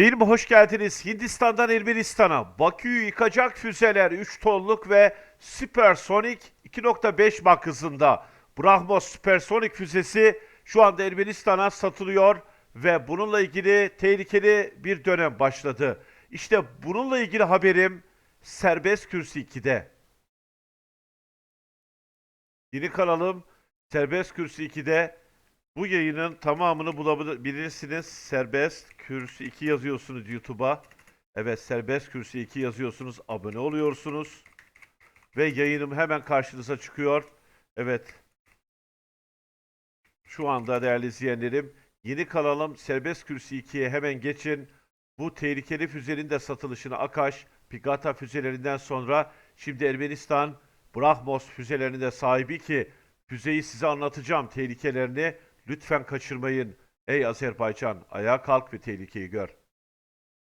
Yayınıma hoş geldiniz. Hindistan'dan Ermenistan'a Bakü'yü yıkacak füzeler 3 tonluk ve süpersonik 2.5 Mach hızında Brahmos süpersonik füzesi şu anda Ermenistan'a satılıyor ve bununla ilgili tehlikeli bir dönem başladı. İşte bununla ilgili haberim Serbest Kürsü 2'de. Yeni kanalım Serbest Kürsü 2'de bu yayının tamamını bulabilirsiniz. Serbest Kürsü 2 yazıyorsunuz YouTube'a. Evet Serbest Kürsü 2 yazıyorsunuz. Abone oluyorsunuz. Ve yayınım hemen karşınıza çıkıyor. Evet. Şu anda değerli izleyenlerim yeni kanalım Serbest Kürsü 2'ye hemen geçin. Bu tehlikeli füzenin de satılışını Akaş, Pigata füzelerinden sonra şimdi Ermenistan Brahmos füzelerinin de sahibi ki füzeyi size anlatacağım tehlikelerini. Lütfen kaçırmayın. Ey Azerbaycan ayağa kalk ve tehlikeyi gör.